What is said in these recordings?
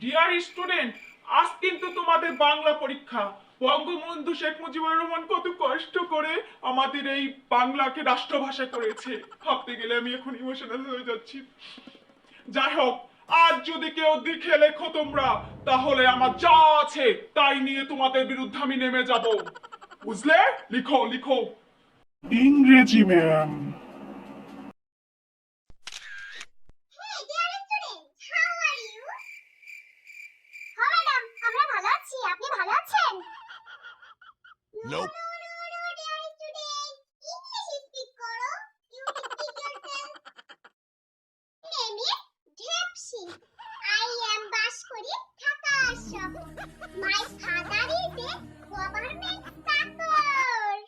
Dear student আজ কিন্তু তোমাদের বাংলা পরীক্ষা। বঙ্গবন্ধু শেখ মুজিবুর রহমান কত কষ্ট করে আমাদের এই বাংলাকে রাষ্ট্রভাষা করেছে। ভাবতে গেলে আমি এখন ইমোশনাল হয়ে যাচ্ছি। যাই হোক, আজ যদি কেউ দিখে লেখো তোমরা, তাহলে আমার যা আছে তাই নিয়ে তোমাদের বিরুদ্ধে আমি নেমে যাব। বুঝলে? লিখো লিখো। ইংরেজি ম্যাম government চাকর.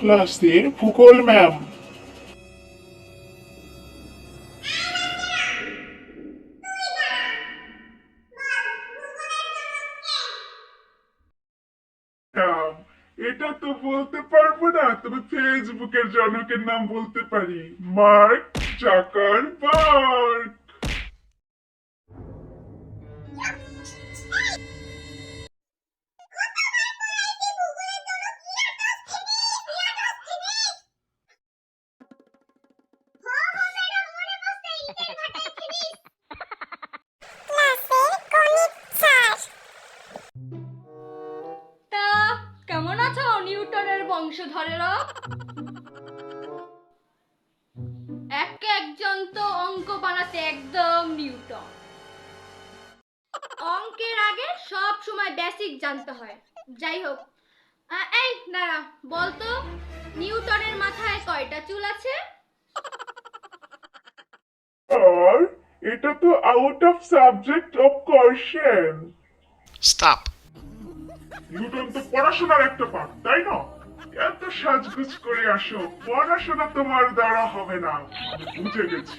ক্লাসের ভূগোল ম্যাম এটা তো বলতে পারব না তবে ফেসবুকের জনকের নাম বলতে পারি। Mark Zuckerberg. বংশধরেরা এক একজন তো অঙ্ক বানাতে একদম নিউটন। অঙ্কের আগে সব সময় বেসিক জানতে হয়। যাই হোক এই দাঁড়া বলতো নিউটনের মাথায় কয়টা চুল আছে? আর এটা তো out of subject of question Stop. Newton তো পড়াশোনার একটা পার্ট তাই না? এত সাজগোজ করে আসো পড়াশোনা তোমার দ্বারা হবে না। আমি বুঝে গেছি।